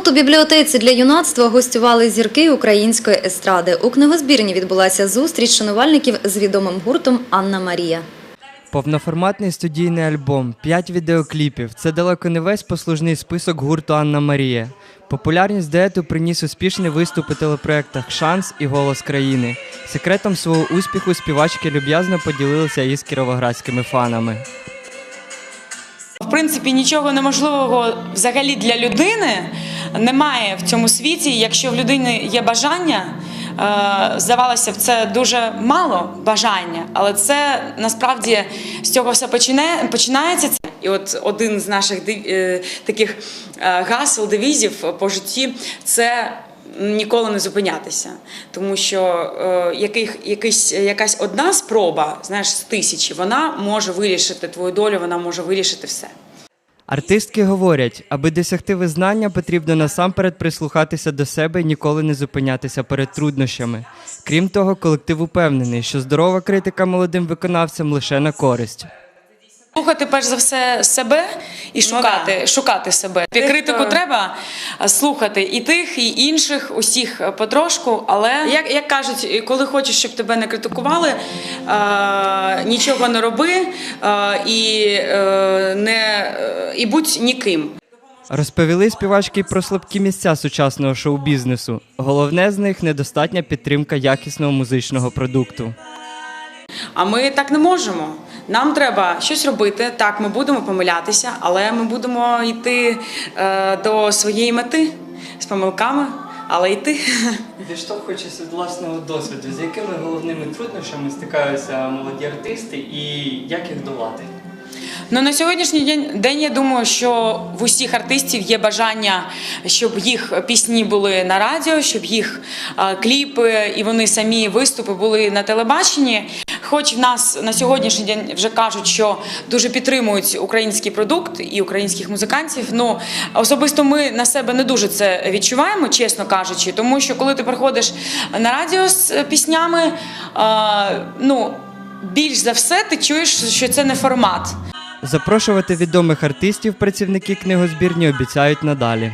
Тут у бібліотеці для юнацтва гостювали зірки української естради. У книгозбірні відбулася зустріч шанувальників з відомим гуртом Анна Марія. Повноформатний студійний альбом, 5 відеокліпів. Це далеко не весь послужний список гурту Анна Марія. Популярність дуету приніс успішний виступ у телепроектах Шанс і Голос країни. Секретом свого успіху співачки люб'язно поділилися із кіровоградськими фанами. В принципі, нічого неможливого взагалі для людини немає в цьому світі. Якщо в людини є бажання, е, здавалося б, це дуже мало бажання, але це насправді з цього все починає, починається. І от один з наших е, таких е, гасел, девізів по житті це ніколи не зупинятися. Тому що якась одна спроба, знаєш, з тисячі, вона може вирішити твою долю, вона може вирішити все. Артистки говорять, аби досягти визнання, потрібно насамперед прислухатися до себе і ніколи не зупинятися перед труднощами. Крім того, колектив упевнений, що здорова критика молодим виконавцям лише на користь. Слухати перш за все себе і шукати, шукати себе. Тих, критику треба слухати і тих, і інших, усіх е, потрошку. Але як, як кажуть, коли хочеш, щоб тебе не критикували, а, нічого не роби а, і, е, не, е, і будь ніким. Розповіли співачки про слабкі місця сучасного шоу-бізнесу. Головне з них недостатня підтримка якісного музичного продукту. А ми так не можемо. Нам треба щось робити. Так, ми будемо помилятися, але ми будемо йти е, до своєї мети з помилками, але йти. Відштовхуючись від власного досвіду, з якими головними труднощами стикаються молоді артисти і як їх долати? Ну на сьогоднішній день, день я думаю, що в усіх артистів є бажання, щоб їх пісні були на радіо, щоб їх кліпи і вони самі виступи були на телебаченні. Хоч в нас на сьогоднішній день вже кажуть, що дуже підтримують український продукт і українських музикантів. Ну особисто ми на себе не дуже це відчуваємо, чесно кажучи, тому що коли ти приходиш на радіо з піснями, е, ну більш за все ти чуєш, що це не формат. Запрошувати відомих артистів працівники книгозбірні обіцяють надалі.